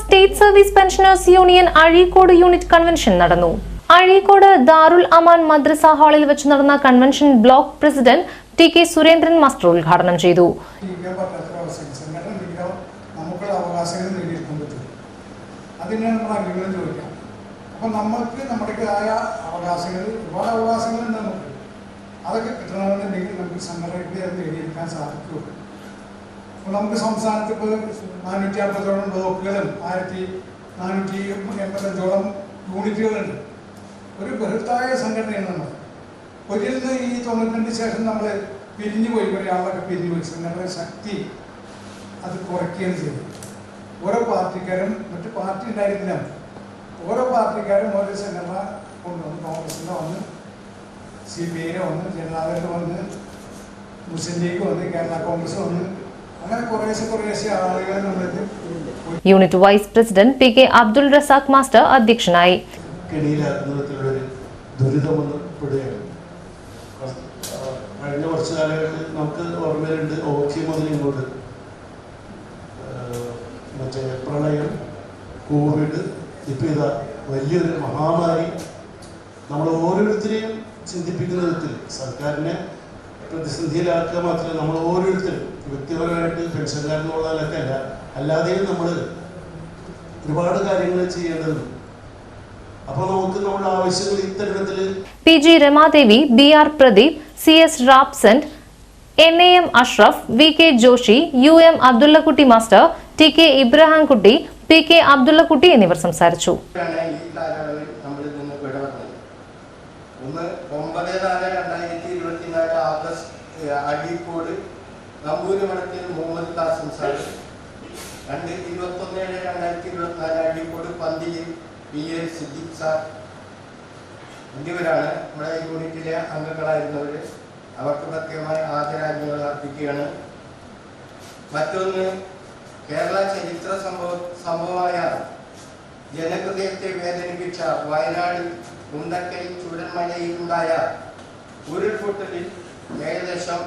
State service pensioners union Azhikode unit convention നടന്നു. അഴീക്കോട് ദാറുൽ അമാൻ മദ്രസ ഹാളിൽ വെച്ച് നടന്ന convention block president T K Surendran master ഉദ്ഘാടനം ചെയ്തു. അതിനാണ് നമ്മൾ അംഗീകാരം ചോദിക്കാം അപ്പം നമുക്ക് നമ്മുടേതായ അവകാശങ്ങൾ ഒരുപാട് അവകാശങ്ങളുണ്ട് നമുക്ക് അതൊക്കെ കിട്ടണമെന്നുണ്ടെങ്കിൽ നമുക്ക് സംഘടനയ്ക്ക് അത് നേടിയെടുക്കാൻ സാധിക്കുള്ളൂ. നമുക്ക് സംസ്ഥാനത്ത് ഇപ്പോൾ നാനൂറ്റി അമ്പത്തോളം ബ്ലോക്കുകളും ആയിരത്തി നാനൂറ്റി എൺപത്തഞ്ചോളം യൂണിറ്റുകളുണ്ട് ഒരു ബൃഹത്തായ സംഘടനയാണ് നമ്മൾ. ഒരിൽ നിന്ന് ഈ തൊണ്ണൂറ്റിരണ്ട് ശേഷം നമ്മൾ പിരിഞ്ഞു പോയി. പിരിഞ്ഞുപോയി ആളൊക്കെ പിരിഞ്ഞു പോയി. സംഘടന ശക്തി അത് കുറയ്ക്കുകയാണ് ചെയ്തത് ഓരോ പാർട്ടിക്കാരും മറ്റു പാർട്ടി ഉണ്ടായിരുന്നില്ല ഓരോ പാർട്ടിക്കാരും ഓരോ സംഘടന കൊണ്ടുവന്നു കോൺഗ്രസിന്റെ വന്ന് സി പി ഐയിലെ വന്ന് ജനതാദളിൽ വന്ന് മുസ്ലിം ലീഗ് വന്ന് കേരള കോൺഗ്രസ് വന്ന് unit vice president P K Abdul Razak master അധ്യക്ഷനായി. കഴിഞ്ഞ കുറച്ച് കാലങ്ങളിൽ നമുക്ക് ഓർമ്മയിലുണ്ട് ഓഖി മുതൽ ഇങ്ങോട്ട്. മറ്റേ പ്രളയം കോവിഡ് ഇപ്പം ഇതാ വലിയൊരു മഹാമാരി. നമ്മൾ ഓരോരുത്തരെയും ചിന്തിപ്പിക്കുന്ന വിധത്തിൽ സർക്കാരിനെ പ്രതിസന്ധിയിലാക്കുക മാത്രമല്ല നമ്മൾ ഓരോരുത്തരും വ്യക്തിപരമായിട്ട് പെൻഷൻകാരെന്നുള്ളതിലൊക്കെ അല്ല അല്ലാതെയും നമ്മൾ ഒരുപാട് കാര്യങ്ങൾ ചെയ്യേണ്ടതുണ്ട്. അപ്പോൾ നമുക്ക് നമ്മുടെ ആവശ്യങ്ങൾ ഇത്തരത്തിൽ P G Ramadevi B R Pradeep C S റാപ്സന്റ് N A M Ashraf V K Joshi U M Abdullakutty master T K Ibrahimkutty P K Abdullakutty എന്നിവർ സംസാരിച്ചു. ഒന്ന് ഒമ്പത് നാല് രണ്ടായിരത്തി ഇരുപത്തിനാല് ആഗസ്റ്റ് ഏഹ്, അഴീക്കോട് നമ്പൂരിമഠത്തിൽ മുഹമ്മദ് കാസിം സാർ രണ്ട് ഇരുപത്തൊന്ന് ഏഴ് രണ്ടായിരത്തി ഇരുപത്തിനാല് അടിക്കോട് പന്തിയിൽ പി എ സിദ്ദിഖ് സാർ എന്നിവരാണ് നമ്മുടെ യൂണിറ്റിലെ അംഗങ്ങളായിരുന്നവർ അവർക്ക് പ്രത്യേകമായ ആദരാജ്ഞങ്ങൾ അർപ്പിക്കുകയാണ്. മറ്റൊന്ന് കേരള ചരിത്ര സംഭവ സംഭവമായ ജനഹൃദയത്തെ വേദനിപ്പിച്ച വയനാട് മുണ്ടക്കൈ ചുടൻമലയിലുണ്ടായ ഉരുൾപൊട്ടലിൽ ഏകദേശം